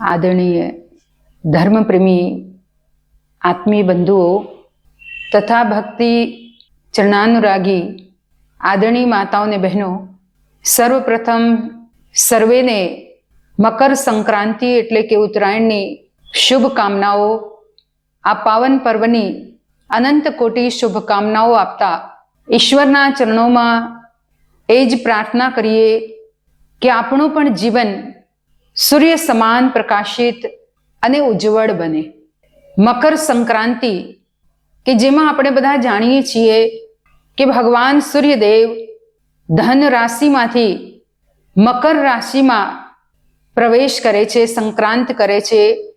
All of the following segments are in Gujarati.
આદરણીય ધર્મપ્રેમી આત્મીય બંધુઓ તથા ભક્તિ ચરણાનુરાગી આદરણીય માતાઓને બહેનો, સર્વપ્રથમ સર્વેને મકર સંક્રાંતિ એટલે કે ઉત્તરાયણની શુભકામનાઓ, આ પાવન પર્વની અનંત કોટી શુભકામનાઓ આપતા ઈશ્વરના ચરણોમાં એ જ પ્રાર્થના કરીએ કે આપણું પણ જીવન સૂર્ય સમાન પ્રકાશિત અને ઉજ્જવળ બને. મકર સંક્રાંતિ, કે જેમાં આપણે બધા જાણીએ છીએ કે ભગવાન સૂર્યદેવ ધન રાશિમાંથી મકર રાશિમાં પ્રવેશ કરે છે, સંક્રાંત કરે છે,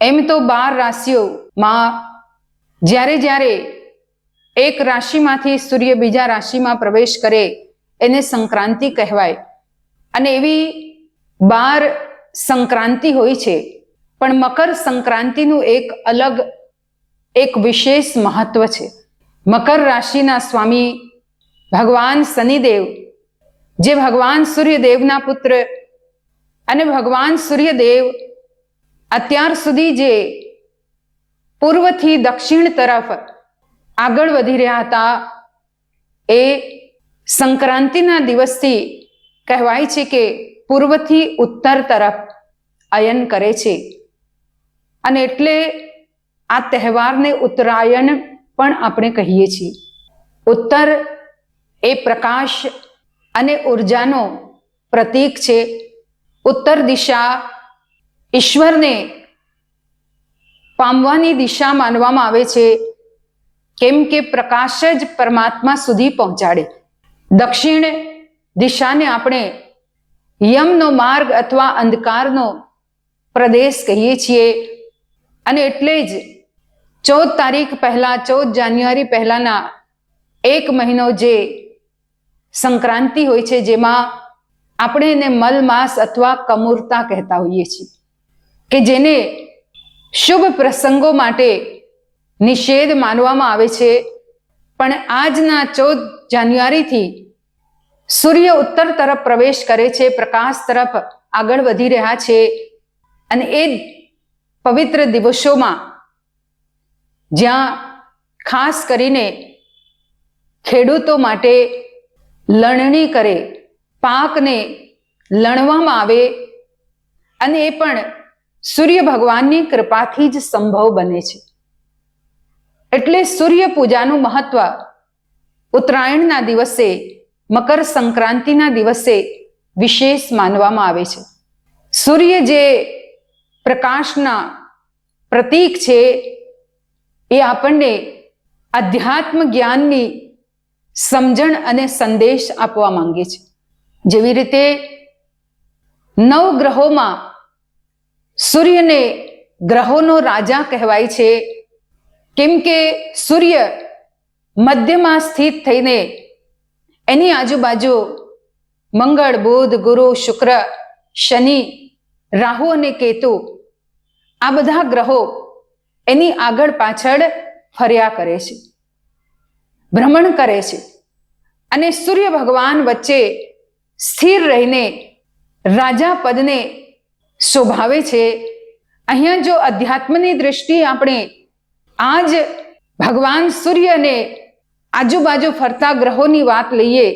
એમ તો બાર રાશિઓમાં જ્યારે જ્યારે એક રાશિમાંથી સૂર્ય બીજા રાશિમાં પ્રવેશ કરે, એને સંક્રાંતિ કહેવાય. અને એવી બાર સંક્રાંતિ હોય છે, પણ મકર સંક્રાંતિનું એક અલગ, એક વિશેષ મહત્વ છે. મકર રાશિના સ્વામી ભગવાન શનિદેવ, જે ભગવાન સૂર્યદેવના પુત્ર અને ભગવાન સૂર્યદેવ અત્યાર સુધી જે પૂર્વથી દક્ષિણ તરફ આગળ વધી રહ્યા હતા, એ સંક્રાંતિના દિવસથી કહેવાય છે કે પૂર્વથી ઉત્તર તરફ અયન કરે છે. અને એટલે આ તહેવારને ઉત્તરાયણ પણ આપણે કહીએ છીએ. ઉત્તર એ પ્રકાશ અને ઉર્જાનો પ્રતીક છે. ઉત્તર દિશા ઈશ્વરને પામવાની દિશા માનવામાં આવે છે. કેમ કે પ્રકાશ જ પરમાત્મા સુધી પહોંચાડે. દક્ષિણ દિશાને આપણે યમનો માર્ગ અથવા અંધકારનો પ્રદેશ કહીએ છીએ. અને એટલે જ ચૌદ તારીખ પહેલા, ચૌદ જાન્યુઆરી પહેલાના એક મહિનો જે સંક્રાંતિ હોય છે, જેમાં આપણે એને મલમાસ અથવા કમૂરતા કહેતા હોઈએ છીએ. કે જેને શુભ પ્રસંગો માટે નિષેધ માનવામાં આવે છે. પણ આજના ચૌદ જાન્યુઆરીથી સૂર્ય ઉત્તર તરફ પ્રવેશ કરે છે, પ્રકાશ તરફ આગળ વધી રહ્યા છે અને એ પવિત્ર દિવસોમાં જ્યાં ખાસ કરીને ખેડૂતો માટે લણણી કરે, પાકને લણવામાં આવે અને એ પણ સૂર્ય ભગવાનની કૃપાથી જ સંભવ બને છે. એટલે સૂર્ય પૂજાનું મહત્વ ઉત્તરાયણના દિવસે મકર સંક્રાંતિના દિવસે વિશેષ માનવામાં આવે છે. સૂર્ય જે પ્રકાશના પ્રતીક છે, એ આપણને આધ્યાત્મ જ્ઞાનની સમજણ અને સંદેશ આપવા માંગે છે. જેવી રીતે નવ ગ્રહોમાં સૂર્યને ગ્રહોનો રાજા કહેવાય છે. કેમ કે સૂર્ય મધ્યમાં સ્થિત થઈને એની આજુબાજુ મંગળ, બુધ, ગુરુ, શુક્ર, શનિ, રાહુ અને કેતુ આ બધા ગ્રહો એની આગળ પાછળ ફર્યા કરે છે, ભ્રમણ કરે છે અને સૂર્ય ભગવાન વચ્ચે સ્થિર રહીને રાજા પદને શોભાવે છે. અહીંયા જો અધ્યાત્મની દ્રષ્ટિ આપણે આજ ભગવાન સૂર્યને આજુબાજુ ફરતા ગ્રહોની વાત લઈએ,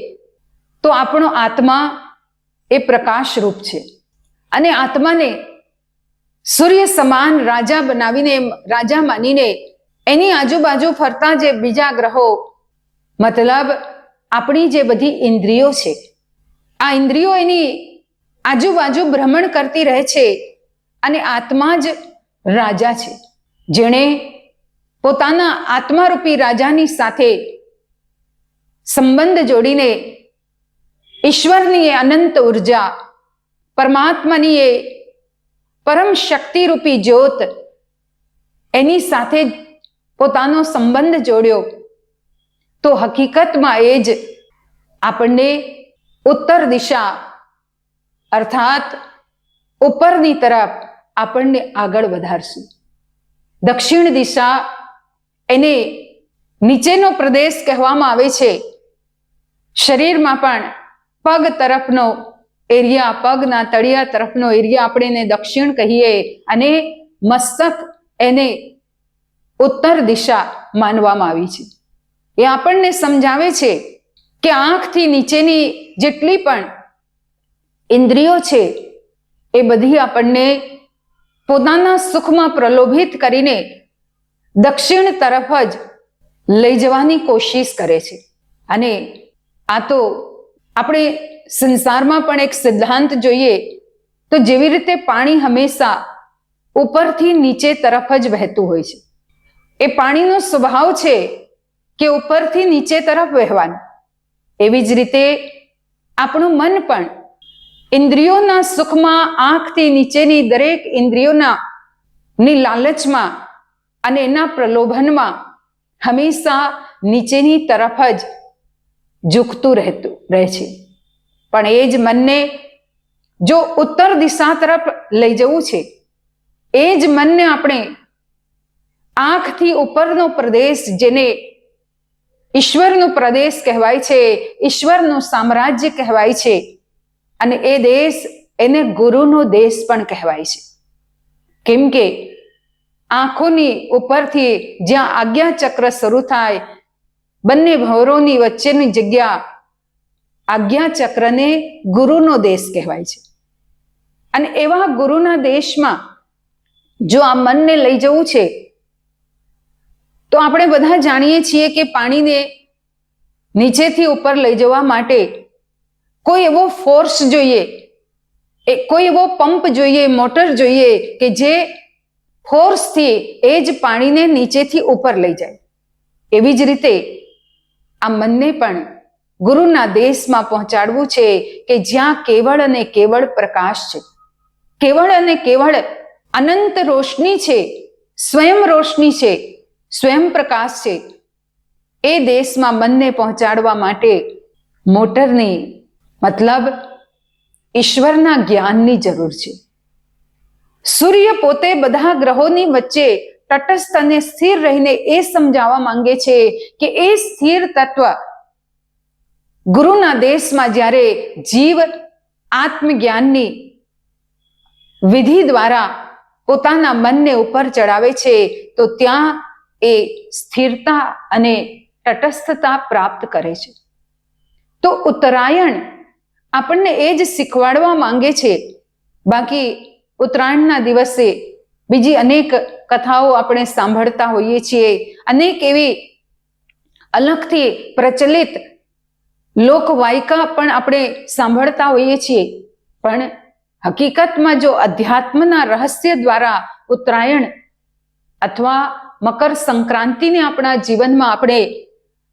તો આપણો આત્મા એ પ્રકાશરૂપ છે. અને આત્માને સૂર્ય સમાન રાજા બનાવીને, રાજા માનીને, એની આજુબાજુ ફરતા જે બીજા ગ્રહો, મતલબ આપણી જે બધી ઇન્દ્રિયો છે, આ ઇન્દ્રિયો એની આજુબાજુ ભ્રમણ કરતી રહે છે અને આત્મા જ રાજા છે. જેણે પોતાના આત્મારૂપી રાજાની સાથે સંબંધ જોડીને ઈશ્વરની એ અનંત ઊર્જા, પરમાત્માની એ પરમ શક્તિરૂપી જ્યોત, એની સાથે પોતાનો સંબંધ જોડ્યો, તો હકીકતમાં એ જ આપણને ઉત્તર દિશા, અર્થાત ઉપરની તરફ આપણને આગળ વધારશું. દક્ષિણ દિશા એને નીચેનો પ્રદેશ કહેવામાં આવે છે શરીરમાં પણ પગ તરફનો એરિયા, પગના તળિયા તરફનો એરિયા આપણે એને દક્ષિણ કહીએ અને મસ્તક એને ઉત્તર દિશા માનવામાં આવી છે. એ આપણને સમજાવે છે કે આંખથી નીચેની જેટલી પણ ઇન્દ્રિયો છે એ બધી આપણને પોતાના સુખમાં પ્રલોભિત કરીને દક્ષિણ તરફ જ લઈ જવાની કોશિશ કરે છે. અને આ તો આપણે સંસારમાં પણ એક સિદ્ધાંત જોઈએ તો જેવી રીતે પાણી હંમેશા ઉપરથી નીચે તરફ જ વહેતું હોય છે. એ પાણીનો સ્વભાવ છે કે ઉપરથી નીચે તરફ વહેવાનું. એવી જ રીતે આપણું મન પણ ઇન્દ્રિયોના સુખમાં આંખથી નીચેની દરેક ઇન્દ્રિયોના ની લાલચમાં અને એના પ્રલોભનમાં હંમેશા નીચેની તરફ જ ઝૂકતું રહેતું, રહે છે. પણ એ જ મનને જો ઉત્તર દિશા તરફ લઈ જવું છે, એ જ મનને આપણે આંખથી ઉપરનો પ્રદેશ જેને ઈશ્વરનો પ્રદેશ કહેવાય છે, ઈશ્વરનું સામ્રાજ્ય કહેવાય છે, અને એ દેશ એને ગુરુનો દેશ પણ કહેવાય છે. કેમ કે આંખોની ઉપરથી જ્યાં આજ્ઞા ચક્ર શરૂ થાય બંને ભવરોની વચ્ચેની જગ્યા આજ્ઞા ચક્રને ગુરુનો દેશ કહેવાય છે. અને એવા ગુરુના દેશમાં જો આ મનને લઈ જવું છે, તો આપણે બધા જાણીએ છીએ કે પાણીને નીચેથી ઉપર લઈ જવા માટે કોઈ એવો ફોર્સ જોઈએ, એ કોઈ એવો પંપ જોઈએ મોટર જોઈએ કે જે ફોર્સથી એ જ પાણીને નીચેથી ઉપર લઈ જાય. એવી જ રીતે આ મનને પણ ગુરુના દેશમાં પહોંચાડવું છે કે જ્યાં કેવળ અને કેવળ પ્રકાશ છે. કેવળ અને કેવળ અનંત રોશની છે, સ્વયં રોશની છે, સ્વયં પ્રકાશ છે. એ દેશમાં મનને પહોંચાડવા માટે મોટરની મતલબ ઈશ્વરના જ્ઞાનની જરૂર છે. સૂર્ય પોતે બધા ગ્રહોની વચ્ચે તટસ્થ અને સ્થિર રહીને એ સમજાવવા માંગે છે કે એ સ્થિર તત્વ ગુરુના દેશમાં જ્યારે જીવ આત્મજ્ઞાનની વિધિ દ્વારા પોતાના મનને ઉપર ચડાવે છે, તો ત્યાં એ સ્થિરતા અને તટસ્થતા પ્રાપ્ત કરે છે. તો ઉત્તરાયણ આપણને એ જ શીખવાડવા માંગે છે. બાકી ઉત્તરાયણના દિવસે બીજી અનેક કથાઓ આપણે સાંભળતા હોઈએ છીએ. અનેક એવી અલગથી પ્રચલિત લોકવાયકા પણ આપણે સાંભળતા હોઈએ છીએ. પણ હકીકતમાં જો અધ્યાત્મના રહસ્ય દ્વારા ઉત્તરાયણ અથવા મકર સંક્રાંતિને આપણા જીવનમાં આપણે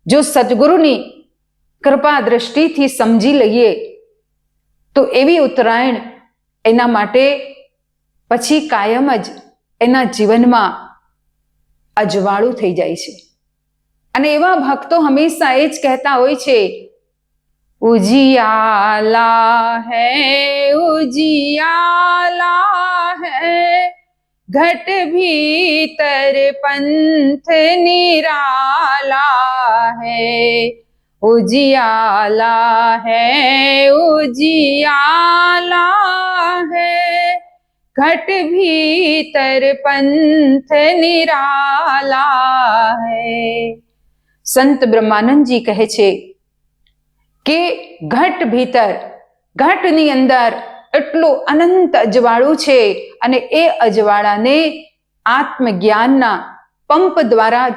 જો સદગુરુની કૃપા દ્રષ્ટિથી સમજી લઈએ, તો એવી ઉત્તરાયણ એના માટે પછી કાયમ જ એના જીવનમાં અજવાળું થઈ જાય છે. અને એવા ભક્તો હંમેશા એ જ કહેતા હોય છે, ઉજિયાલા હૈ ઉજિયાલા હૈ, ઘટ ભીતર પંથ નિરાલા હૈ, ઉજિયાલા હૈ ઉજિયાલા હૈ. ઘટ ભીતર પંથ નિરાલા હૈ સંત બ્રહ્માનંદજી કહે છે કે ઘટ ભીતર ઘટની અંદર એટલું અનંત અજવાળું છે અને એ અજવાળાને આત્મજ્ઞાનના પંપ દ્વારા,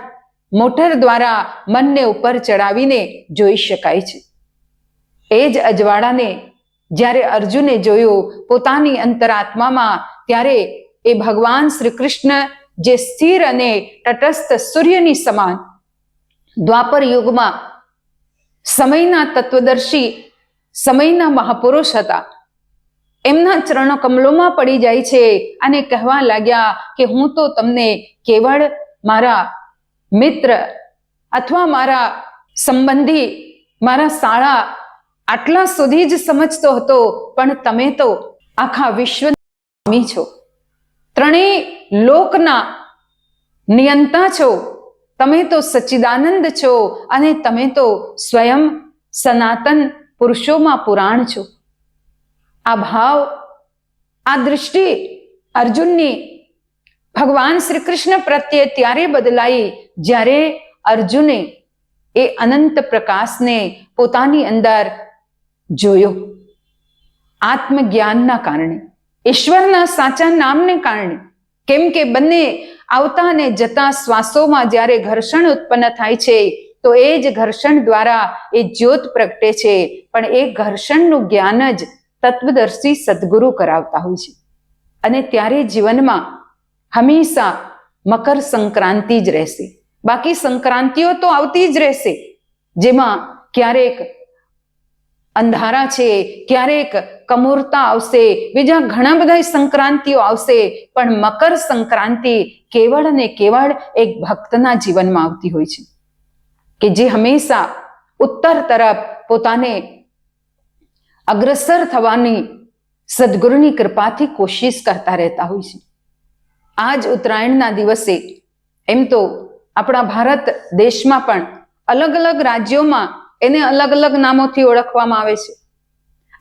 મોટર દ્વારા મનને ઉપર ચડાવીને જોઈ શકાય છે. એ જ અજવાળાને જ્યારે અર્જુને જોયું, પોતાની અંતરાત્મામાં ત્યારે એ ભગવાન શ્રી કૃષ્ણ જે સ્થિર અને તટસ્થ સૂર્યની સમાન દ્વાપર યુગમાં સમયના તત્વદર્શી, સમયના મહાપુરુષ હતા. એમના ચરણો કમલોમાં પડી જાય છે અને કહેવા લાગ્યા કે હું તો તમને કેવળ મારા મિત્ર અથવા મારા સંબંધી, મારા શાળા આટલા સુધી જ સમજતો હતો, પણ તમે તો આખા વિશ્વ સ્વામી છો. ત્રણેય લોકના નિયંતા છો. તમે તો સચ્ચિદાનંદ છો અને તમે તો સ્વયં સનાતન પુરુષોમાં પુરાણ છો. આ ભાવ, આ દૃષ્ટિ અર્જુનની ભગવાન શ્રી કૃષ્ણ પ્રત્યે ત્યારે બદલાઈ જ્યારે અર્જુને એ અનંત પ્રકાશને પોતાની અંદર જોયો. આત્મજ્ઞાનના કારણે. ઈશ્વરના સાચા નામને કારણે. કેમ કે બંને આવતા અને જતા શ્વાસોમાં જ્યારે ઘર્ષણ ઉત્પન્ન થાય છે, તો એ જ ઘર્ષણ દ્વારા એ જ્યોત પ્રગટે છે. પણ એ ઘર્ષણનું જ્ઞાન જ તત્વદર્શી સદગુરુ કરાવતા હોય છે. અને ત્યારે જીવનમાં હંમેશા મકર સંક્રાંતિ જ રહેશે. બાકી સંક્રાંતિઓ તો આવતી જ રહેશે. જેમાં ક્યારેક અંધારા છે, ક્યારેક કમૂરતા આવશે, બીજા ઘણા બધા સંક્રાંતિઓ આવશે, પણ મકર સંક્રાંતિ કેવળ અને કેવળ એક ભક્તના જીવનમાં આવતી હોય છે. કે જે હંમેશા ઉત્તર તરફ પોતાને અગ્રસર થવાની સદગુરુની કૃપાથી કોશિશ કરતા રહેતા હોય છે. આજ ઉત્તરાયણના દિવસે એમ તો આપણા ભારત દેશમાં પણ અલગ અલગ રાજ્યોમાં એને અલગ અલગ નામોથી ઓળખવામાં આવે છે.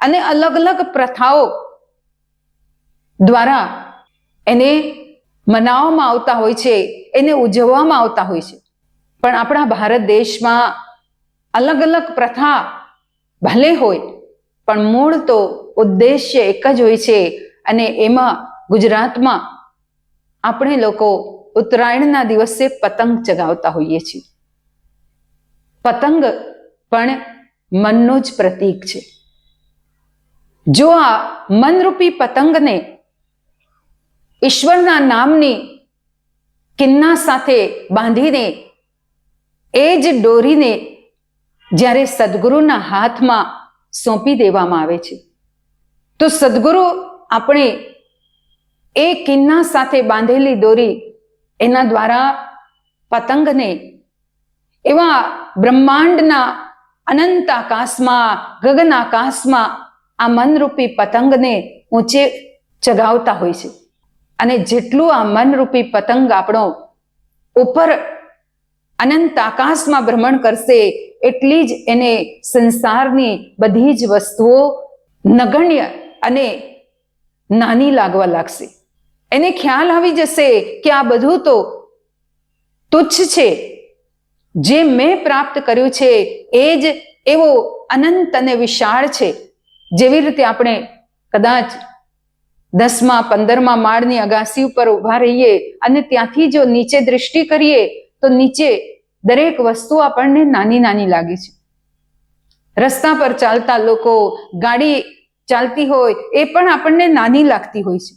અને અલગ અલગ પ્રથાઓ દ્વારા એને મનાવવામાં આવતા હોય છે, એને ઉજવવામાં આવતા હોય છે. પણ આપણા ભારત દેશમાં અલગ અલગ પ્રથા ભલે હોય, પણ મૂળ તો ઉદ્દેશ્ય એક જ હોય છે અને એમાં ગુજરાતમાં આપણે લોકો ઉત્તરાયણના દિવસે પતંગ ચગાવતા હોઈએ છીએ. પતંગ પણ મનનું જ પ્રતીક છે. જો આ મનરૂપી પતંગને ઈશ્વરના નામની કિન્ના સાથે બાંધીને, એ જ ડોરીને જ્યારે સદગુરુના હાથમાં સોંપી દેવામાં આવે છે. તો સદગુરુ આપણે એ કિન્ના સાથે બાંધેલી દોરી એના દ્વારા પતંગને એવા બ્રહ્માંડના અનંત આકાશમાં, ગગન આકાશમાં આ મનરૂપી પતંગને ઊંચે ચગાવતા હોય છે. અને જેટલું આ મનરૂપી પતંગ આપણો ઉપર અનંત આકાશમાં ભ્રમણ કરશે, એટલી જ એને સંસારની બધી જ વસ્તુઓ નગણ્ય અને નાની લાગવા લાગશે. એને ખ્યાલ આવી જશે કે આ બધું તો તુચ્છ છે. જે મેં પ્રાપ્ત કર્યું છે, એ જ એવો અનંત અને વિશાળ છે. જેવી રીતે આપણે કદાચ દસમા, પંદરમા માળની અગાસી ઉપર ઊભા રહીએ અને ત્યાંથી જો નીચે દૃષ્ટિ કરીએ, તો નીચે દરેક વસ્તુ આપણને નાની નાની લાગે છે. રસ્તા પર ચાલતા લોકો, ગાડી ચાલતી હોય, એ પણ આપણને નાની લાગતી હોય છે.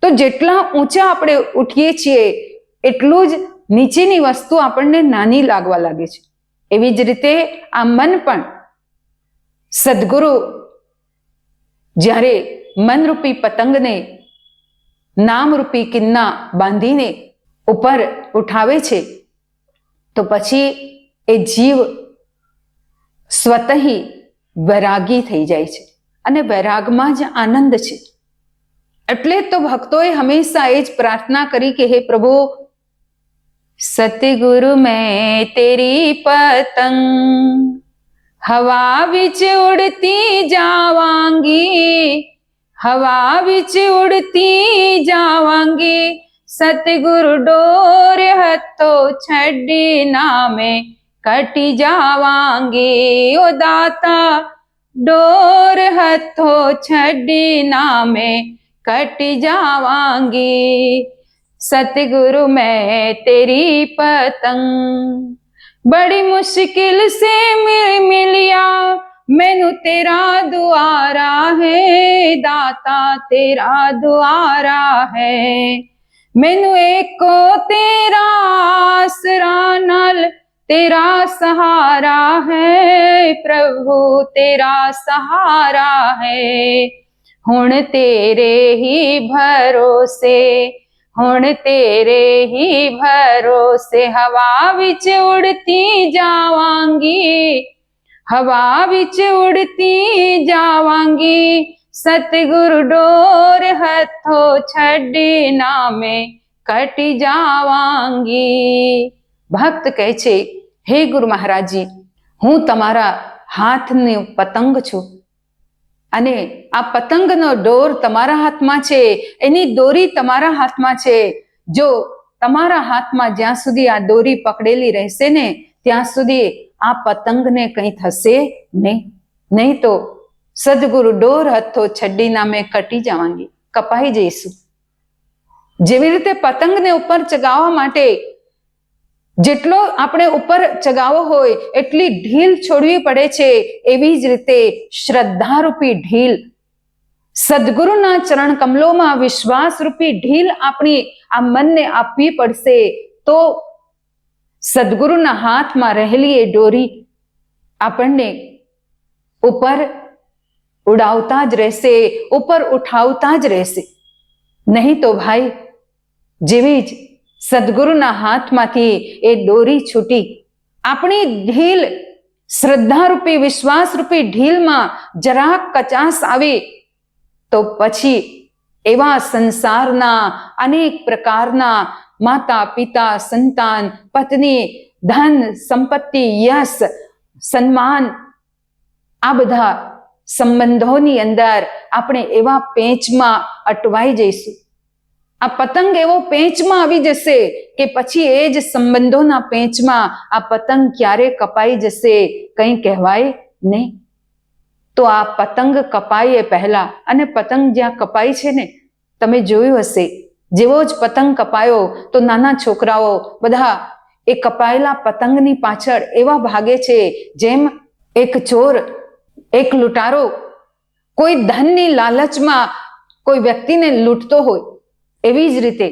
તો જેટલા ઊંચા આપણે ઉઠીએ છીએ, એટલું જ નીચેની વસ્તુ આપણને નાની લાગવા લાગે છે. એવી જ રીતે આ મન પણ સદગુરુ જ્યારે મનરૂપી પતંગને નામરૂપી કિન્ના બાંધીને ઉપર ઉઠાવે છે, તો પછી એ જીવ સ્વતહી વૈરાગી થઈ જાય છે અને વૈરાગમાં જ આનંદ છે. એટલે તો ભક્તોએ હંમેશા એ જ પ્રાર્થના કરી કે, હે પ્રભુ, સતગુરુ મેં તેરી પતંગ હવા વિચ ઉડતી જાવાંગી, હવા વિચ ઉડતી જાવાંગી, સતગુરુ ડોર હતો છડી નામે, કટી જાવાંગી, ઓ દાતા, ડોર હતો છડી નામે, કટી જાવાંગી, સતગુરુ મેં તેરી પતંગ. बड़ी मुश्किल से मिल मिलिया मैनू तेरा दुआरा है दाता तेरा दुआरा है मैनू एको तेरा आसरा नल तेरा सहारा है प्रभु तेरा सहारा है हुण तेरे ही भरोसे ਹੁਣ ਤੇਰੇ ਹੀ ਭਰੋਸੇ ਹਵਾ ਵਿੱਚ ਉੜਤੀ ਜਾਵਾਂਗੀ ਹਵਾ ਵਿੱਚ ਉੜਤੀ ਜਾਵਾਂਗੀ ਸਤਿਗੁਰ ਡੋਰ ਹੱਥੋਂ ਛੱਡੀ ਨਾਮੇ કટી જાવાંગી ભક્ત કહે છે હે ગુરુ મહારાજજી હું તમારા હાથની પતંગ છું અને આ પતંગનો ડોર તમારા હાથમાં છે, એની દોરી તમારા હાથમાં છે. જો તમારા હાથમાં જ્યાં સુધી આ દોરી પકડેલી રહેશે ને, ત્યાં સુધી આ પતંગને કંઈ થશે નહીં. નહીં તો સદગુરુ ડોર હથો છડ્ડી નામે કટી જવાની કપાઈ જઈશું. જેવી રીતે પતંગને ઉપર ચગાવવા માટે જેટલો આપણે ઉપર ચગાવો હોય, એટલી ઢીલ છોડવી પડે છે. એવી જ રીતે શ્રદ્ધારૂપી ઢીલ. સદગુરુના ચરણ કમલોમાં વિશ્વાસરૂપી ઢીલ આપણી આ મનને આપવી પડશે. તો સદગુરુના હાથમાં રહેલી એ ડોરી આપણને ઉપર ઉડાવતા જ રહેશે, ઉપર ઉઠાવતા જ રહેશે. નહીં તો ભાઈ, જેવી જ સદગુરુના હાથમાંથી એ દોરી છૂટી. આપણી ઢીલ શ્રદ્ધારૂપી, વિશ્વાસરૂપી ઢીલમાં જરાક કચાસ આવે. તો પછી એવા સંસારના અનેક પ્રકારના માતા પિતા, સંતાન, પત્ની, ધન, સંપત્તિ, યશ, સન્માન, આ બધા સંબંધોની અંદર આપણે એવા પેંચમાં અટવાઈ જઈશું. આ પતંગ એવો પેંચમાં આવી જશે કે પછી એ જ સંબંધોના પેંચમાં આ પતંગ ક્યારે કપાઈ જશે કંઈ કહેવાય નહીં. તો આ પતંગ કપાય એ પહેલા અને પતંગ જ્યાં કપાય છે ને, તમે જોયું હશે, જેવો જ પતંગ કપાયો તો નાના છોકરાઓ બધા એ કપાયેલા પતંગની પાછળ એવા ભાગે છે જેમ એક ચોર, એક લૂંટારો, કોઈ ધનની લાલચમાં કોઈ વ્યક્તિને લૂંટતો હોય એવી જ રીતે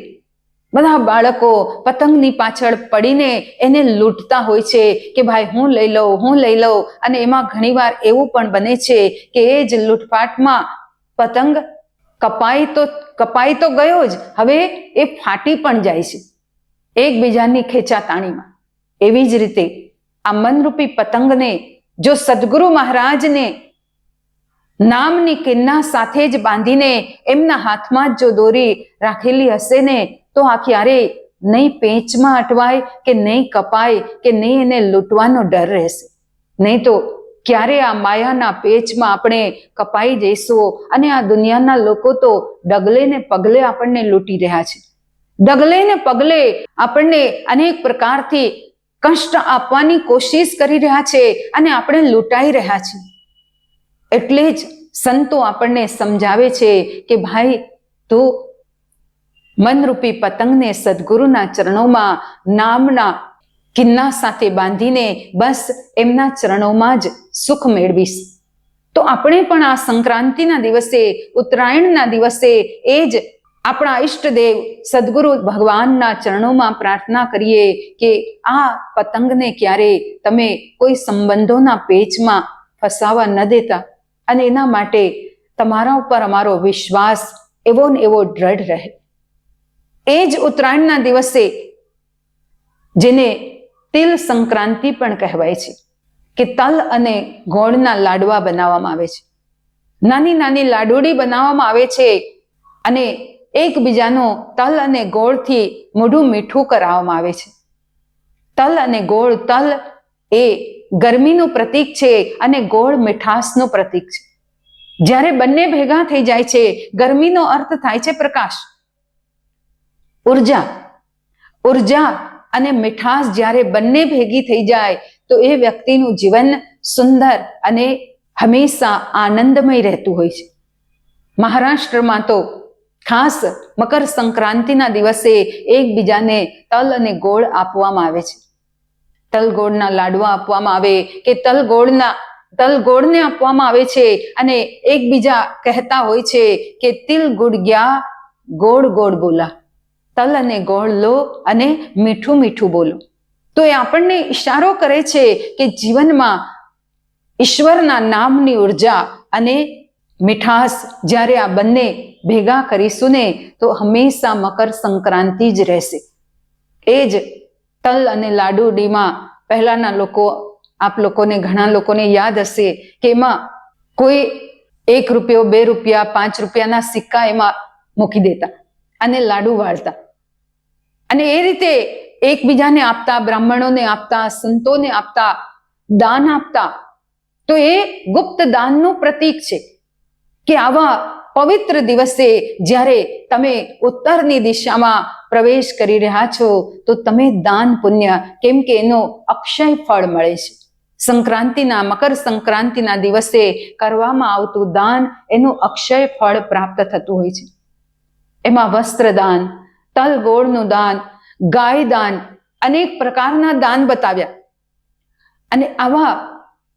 બધા બાળકો પતંગની પાછળ પડીને એને લૂંટતા હોય છે કે ભાઈ હું લઈ લઉં, હું લઈ લઉં. અને એમાં ઘણીવાર એવું પણ બને છે કે એ જ લૂંટફાટમાં પતંગ કપાઈ તો કપાઈ તો ગયો જ. હવે એ ફાટી પણ જાય છે એકબીજાની ખેંચાતાણીમાં. એવી જ રીતે આ મનરૂપી પતંગને જો સદગુરુ મહારાજને નામની કિન્ના સાથે જ બાંધીને એમના હાથમાં જ જો દોરી રાખેલી હશે ને, તો આ ક્યારેય નહીં પેંચમાં અટવાય કે નહીં કપાય કે નહીં એને લૂંટવાનો ડર રહેશે? નહીં તો ક્યારે આ માયાના પેચમાં આપણે કપાઈ જઈશું અને આ દુનિયાના લોકો તો ડગલે ને પગલે આપણને લૂંટી રહ્યા છે. ડગલે ને પગલે આપણને અનેક પ્રકારથી કષ્ટ આપવાની કોશિશ કરી રહ્યા છે અને આપણે લૂંટાઈ રહ્યા છીએ. એટલે જ સંતો આપણને સમજાવે છે કે ભાઈ, તું મનરૂપી પતંગને સદગુરુના ચરણોમાં નામના કિન્ના સાથે બાંધીને બસ એમના ચરણોમાં જ સુખ મેળવીશ. તો આપણે પણ આ સંક્રાંતિના દિવસે, ઉત્તરાયણના દિવસે એ જ આપણા ઈષ્ટદેવ સદગુરુ ભગવાનના ચરણોમાં પ્રાર્થના કરીએ કે આ પતંગને ક્યારે તમે કોઈ સંબંધોના પેચમાં ફસાવા ન દેતા. અને એના માટે તમારા ઉપર અમારો વિશ્વાસ એવો ને એવો દ્રઢ રહે. એ જ ઉત્તરાયણના દિવસે જેને તિલ સંક્રાંતિ પણ કહેવાય છે, કે તલ અને ગોળના લાડવા બનાવવામાં આવે છે. નાની નાની લાડુડી બનાવવામાં આવે છે અને એકબીજાનો તલ અને ગોળથી મોઢું મીઠું કરાવવામાં આવે છે. તલ અને ગોળ, તલ એ ગરમીનું પ્રતીક છે અને ગોળ મીઠાશનું પ્રતીક છે. જ્યારે બંને ભેગા થઈ જાય છે, ગરમીનો અર્થ થાય છે પ્રકાશ. ઊર્જા. ઊર્જા અને મીઠાશ જ્યારે બંને ભેગી થઈ જાય, તો એ વ્યક્તિનું જીવન સુંદર અને હંમેશા આનંદમય રહેતું હોય છે. મહારાષ્ટ્રમાં તો ખાસ મકર સંક્રાંતિના દિવસે એકબીજાને તલ અને ગોળ આપવામાં આવે છે. તલ ગોળના લાડવા આપવામાં આવે કે તલગોળના, તલગોળને આપવામાં આવે છે અને એકબીજા કહેતા હોય છે કે તિલ ગુડ ગયા, ગોળ ગોળ બોલા. તલ અને ગોળ લો અને મીઠું મીઠું બોલો. તો એ આપણને ઈશારો કરે છે કે જીવનમાં ઈશ્વરના નામની ઊર્જા અને મીઠાશ જ્યારે આ બંને ભેગા કરીશું ને, તો હંમેશા મકર સંક્રાંતિ જ રહેશે. એ જ તલ અને લાડુડીમાં પહેલાના લોકો, આપ લોકોને, ઘણા લોકોને યાદ હશે કે એમાં કોઈ એક રૂપિયો, બે રૂપિયા, પાંચ રૂપિયાના સિક્કા એમાં મૂકી દેતા અને લાડુ વાળતા. અને એ રીતે એકબીજાને આપતા, બ્રાહ્મણોને આપતા, સંતોને આપતા, દાન આપતા. તો એ ગુપ્ત દાનનું પ્રતીક છે કે આવા પવિત્ર દિવસે જ્યારે તમે ઉત્તરની દિશામાં પ્રવેશ કરી રહ્યા છો, તો તમે દાન પુણ્ય, કેમ કે એનો અક્ષય ફળ મળે છે. સંક્રાંતિના, મકર સંક્રાંતિના દિવસે કરવામાં આવતું દાન એનું અક્ષય ફળ પ્રાપ્ત થતું હોય છે. એમાં વસ્ત્રદાન તલ ગોળનું દાન, ગાય દાન, અનેક પ્રકારના દાન બતાવ્યા. અને આવા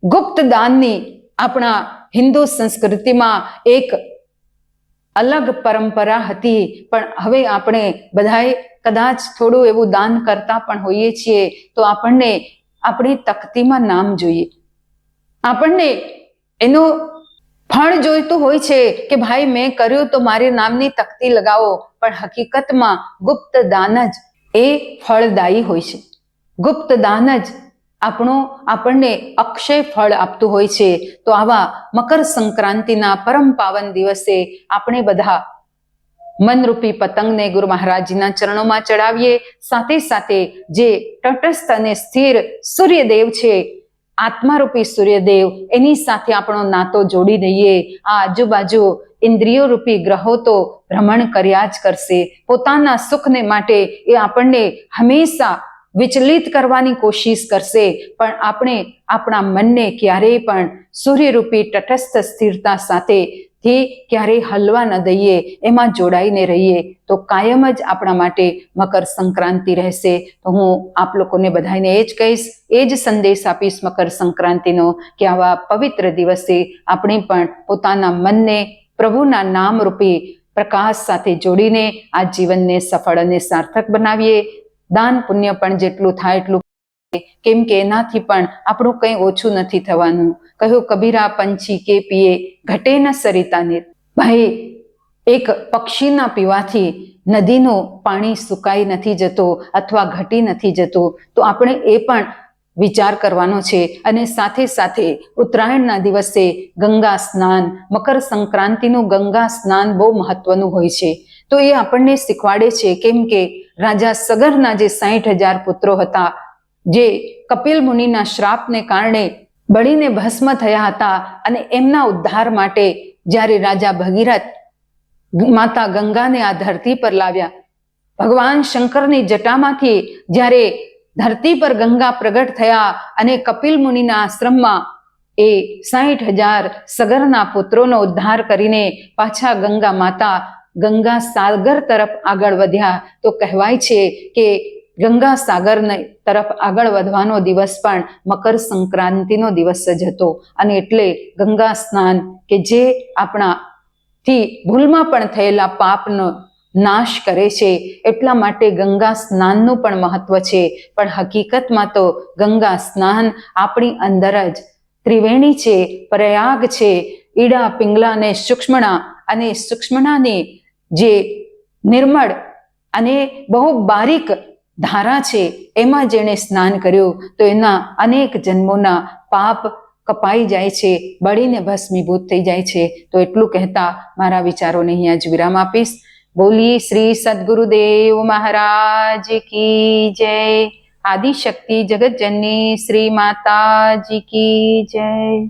ગુપ્ત દાનની આપણા હિન્દુ સંસ્કૃતિમાં એક અલગ પરંપરા હતી. પણ હવે આપણે બધાએ કદાચ થોડું એવું દાન કરતા પણ હોઈએ છીએ, તો આપણને આપણી તકતીમાં નામ જોઈએ. આપણને એનું ફળ જોઈતું હોય છે કે, ભાઈ, મેં કર્યું તો મારી નામની તકતી લગાવો. પણ હકીકતમાં ગુપ્ત દાન જ એ ફળદાયી હોય છે. ગુપ્ત દાન જ આપણું આપણને અક્ષય ફળ આપતું હોય છે. તો આવા મકર સંક્રાંતિના પરમ પાવન દિવસે આપણે બધા મનરૂપી પતંગને ગુરુ મહારાજના ચરણોમાં ચડાવીએ. સાથે સાથે જે તટસ્થ અને સ્થિર સૂર્યદેવ છે, આત્મારૂપી સૂર્યદેવ, એની સાથે આપણો નાતો જોડી દઈએ. આ આજુબાજુ ઇન્દ્રિયો રૂપી ગ્રહો તો ભ્રમણ કર્યા જ કરશે. પોતાના સુખને માટે એ આપણને હંમેશા વિચલિત કરવાની કોશિશ કરશે. પણ આપણે આપણા મનને ક્યારેય પણ સૂર્યરૂપી તટસ્થ સ્થિરતા સાથે થી ક્યારેય હલવા ન દઈએ, એમાં જોડાઈને રહીએ. તો કાયમ જ આપણા માટે મકર સંક્રાંતિ રહેશે. તો હું આપ લોકોને બધાને એ જ કહીશ, એ જ સંદેશ આપીશ મકર સંક્રાંતિનો કે આવા પવિત્ર દિવસે આપણે પણ પોતાના મનને પ્રભુના નામરૂપી પ્રકાશ સાથે જોડીને આ જીવનને સફળ અને સાર્થક બનાવીએ. દાન પુણ્ય પણ જેટલું થાય એટલું કેમ કે એનાથી પણ આપણું કંઈ ઓછું નથી થવાનું. કહ્યું, કબીરા પંછી કે પીએ, ઘટે ન સરિતા ભાઈ, એક પક્ષીના પીવાથી નદીનું પાણી સુકાઈ નથી જતો અથવા ઘટી નથી જતો, તો આપણે એ પણ વિચાર કરવાનો છે. અને સાથે સાથે ઉત્તરાયણના દિવસે ગંગા સ્નાન મકર સંક્રાંતિનું ગંગા સ્નાન બહુ મહત્વનું હોય છે. તો એ આપણને શીખવાડે છે કેમ કે રાજા સગરના જે સાહીઠ હજાર પુત્રો હતા, જે કપિલ મુનિના શ્રાપને કારણે બળીને ભસ્મ થયા હતા અને એમના ઉદ્ધાર માટે જ્યારે રાજા ભગીરથ માતા ગંગાને આ ધરતી પર લાવ્યા, ભગવાન શંકરની જટામાંથી જ્યારે ધરતી પર ગંગા પ્રગટ થયા અને કપિલ મુનિના આશ્રમમાં એ સાહીઠ હજાર સગરના પુત્રોનો ઉદ્ધાર કરીને પાછા ગંગા માતા ગંગા સાગર તરફ આગળ વધ્યા. તો કહેવાય છે કે ગંગા સાગરને તરફ આગળ વધવાનો દિવસ પણ મકર સંક્રાંતિનો દિવસ જ હતો. અને એટલે ગંગા સ્નાન કે જે આપણા થી ભૂલમાં પણ થયેલા પાપનો નાશ કરે છે, એટલા માટે ગંગા સ્નાનનું પણ મહત્વ છે. પણ હકીકતમાં તો ગંગા સ્નાન આપણી અંદર જ ત્રિવેણી છે, પ્રયાગ છે, ઈડા, પિંગલા અને સૂક્ષ્મણા. અને સૂક્ષ્મણાની જે નિર્મળ અને બહુ બારીક ધારા છે, એમાં જેણે સ્નાન કર્યું, તો એના અનેક જન્મોના પાપ કપાઈ જાય છે, બળીને ભસ્મીભૂત થઈ જાય છે. તો એટલું કહેતા મારા વિચારોને અહીંયા જ વિરામ આપીશ. બોલીએ શ્રી સદગુરુદેવ મહારાજ કી જય. આદિશક્તિ જગતજનની શ્રી માતાજી કી જય.